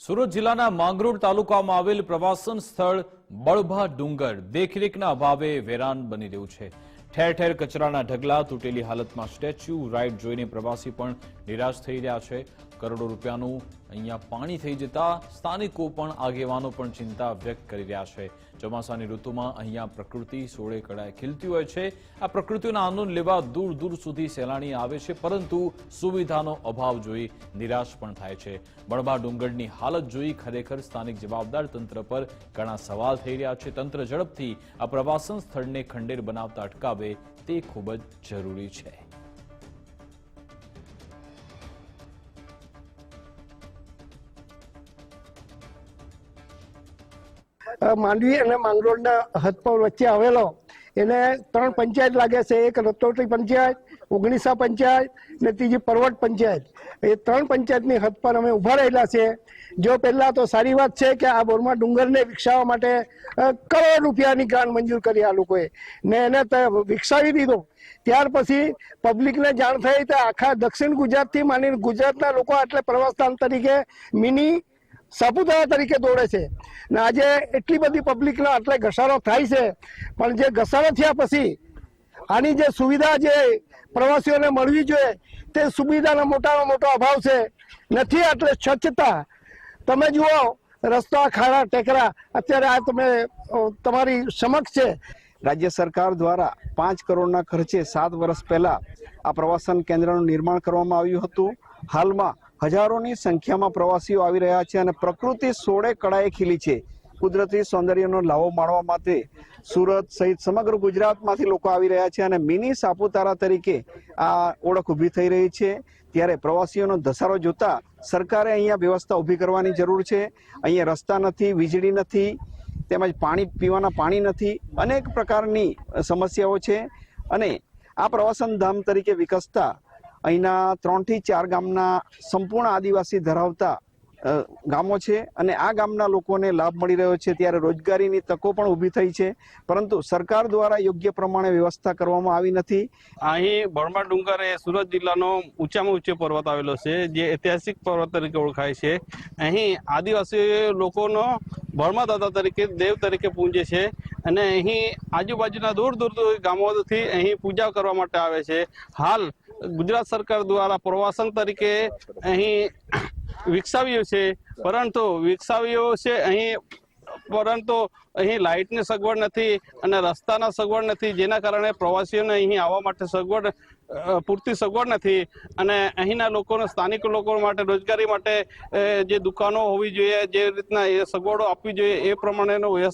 સુરત જિલ્લાના માંગરોળ તાલુકામાં આવેલ પ્રવાસન સ્થળ બળભા ડુંગર દેખરેખના અભાવે વેરાન બની રહ્યું છે. ઠેર ઠેર કચરાના ઢગલા, તૂટેલી હાલતમાં સ્ટેચ્યુ રાઇડ જોઈને પ્રવાસી પણ નિરાશ થઈ રહ્યા છે. કરોડો રૂપિયાનું અહીંયા પાણી થઈ જતા સ્થાનિકો પણ આગેવાનો પણ ચિંતા વ્યક્ત કરી રહ્યા છે. ચોમાસાની ઋતુમાં અહીંયા પ્રકૃતિ સોળે કળાએ ખીલતી હોય છે. આ પ્રકૃતિનો આનંદ લેવા દૂર દૂર સુધી સહેલાણી આવે છે, પરંતુ સુવિધાનો અભાવ જોઈ નિરાશ પણ થાય છે. બળબા ડુંગરની હાલત જોઈ ખરેખર સ્થાનિક જવાબદાર તંત્ર પર ઘણા સવાલ થઈ રહ્યા છે. તંત્ર ઝડપથી આ પ્રવાસન સ્થળને ખંડેર બનાવતા અટકાવે તે ખૂબ જ જરૂરી છે. માંડવી અને માંગરોળના હદપર વચ્ચે આવેલો. એને ત્રણ પંચાયત લાગે છે. એક રતોટી પંચાયત ઓગણીસા પંચાયત ને ત્રીજી પરવટ પંચાયત. એ ત્રણ પંચાયતની હદ પર અમે ઊભા રહેલા છે જો પહેલાં તો સારી વાત છે કે આ બોરમાં ડુંગરને વિકસાવવા માટે કરોડ રૂપિયાની ગ્રાન્ટ મંજૂર કરી આ લોકોએ. ને એને વિકસાવી દીધો. ત્યાર પછી પબ્લિકને જાણ થઈ તો આખા દક્ષિણ ગુજરાતથી માંડીને ગુજરાતના લોકો આટલે પ્રવાસસ્થાન તરીકે મિની સાપુતારા તરીકે દોડે છે. ને આજે એટલી બધી પબ્લિકનો આટલે ઘસારો થાય છે. પણ જે ઘસારો થયા પછી આની જે સુવિધા જે પ્રવાસીઓને મળવી જોઈએ. તે સુવિધાનો મોટામાં મોટો અભાવ છે. નથી એટલે સ્વચ્છતા. તમે જુઓ, રસ્તા, ખાડા, ટેકરા, અત્યારે આ તમે તમારી સમક્ષ છે. રાજ્ય સરકાર દ્વારા પાંચ કરોડના ખર્ચે સાત વર્ષ પહેલા આ પ્રવાસન કેન્દ્રનું નિર્માણ કરવામાં આવ્યું હતું. હાલમાં હજારોની સંખ્યામાં પ્રવાસીઓ આવી રહ્યા છે અને પ્રકૃતિ સોળે કળાએ ખીલી છે. કુદરતી સૌંદર્યનો લાવો માણવા માટે સુરત સહિત સમગ્ર ગુજરાતમાંથી લોકો આવી રહ્યા છે અને મિની સાપુતારા તરીકે આ ઓળખ ઊભી થઈ રહી છે. ત્યારે પ્રવાસીઓનો ધસારો જોતા સરકારે અહીંયા વ્યવસ્થા ઊભી કરવાની જરૂર છે. અહીંયા રસ્તા નથી, વીજળી નથી, તેમજ પાણી, પીવાના પાણી નથી. અનેક પ્રકારની સમસ્યાઓ છે અને આ પ્રવાસન ધામ તરીકે વિકસતા અહીંના ત્રણથી ચાર ગામના સંપૂર્ણ આદિવાસી ધરાવતા ગામો છે અને આ ગામના લોકોને લાભ મળી રહ્યો છે. ત્યારે રોજગારીની તકો પણ ઊભી થઈ છે. પરંતુ સરકાર દ્વારા યોગ્ય પ્રમાણે વ્યવસ્થા કરવામાં આવી નથી. અહીં ભણમા ડુંગર એ સુરત જિલ્લાનો ઊંચામાં ઊંચો પર્વત આવેલો છે, જે ઐતિહાસિક પર્વત તરીકે ઓળખાય છે. અહીં આદિવાસી લોકોનો બળમા દાદા તરીકે, દેવ તરીકે પૂજે છે અને અહીં આજુબાજુના દૂર દૂર દૂર ગામોથી અહીં પૂજા કરવા માટે આવે છે. હાલ ગુજરાત સરકાર દ્વારા પ્રવાસન તરીકે અહીં વિકસાવ્યું છે. પરંતુ વિકસાવ્યું છે અહીં, પરંતુ અહીં લાઇટની સગવડ નથી અને રસ્તાના સગવડ નથી, જેના કારણે પ્રવાસીઓને અહીં આવવા માટે સગવડ પૂરતી સગવડ નથી. અને અહીંના લોકોને, સ્થાનિક લોકો માટે, રોજગારી માટે જે દુકાનો હોવી જોઈએ, જે રીતના એ સગવડો આપવી જોઈએ, એ પ્રમાણેનો વ્યવસ્થા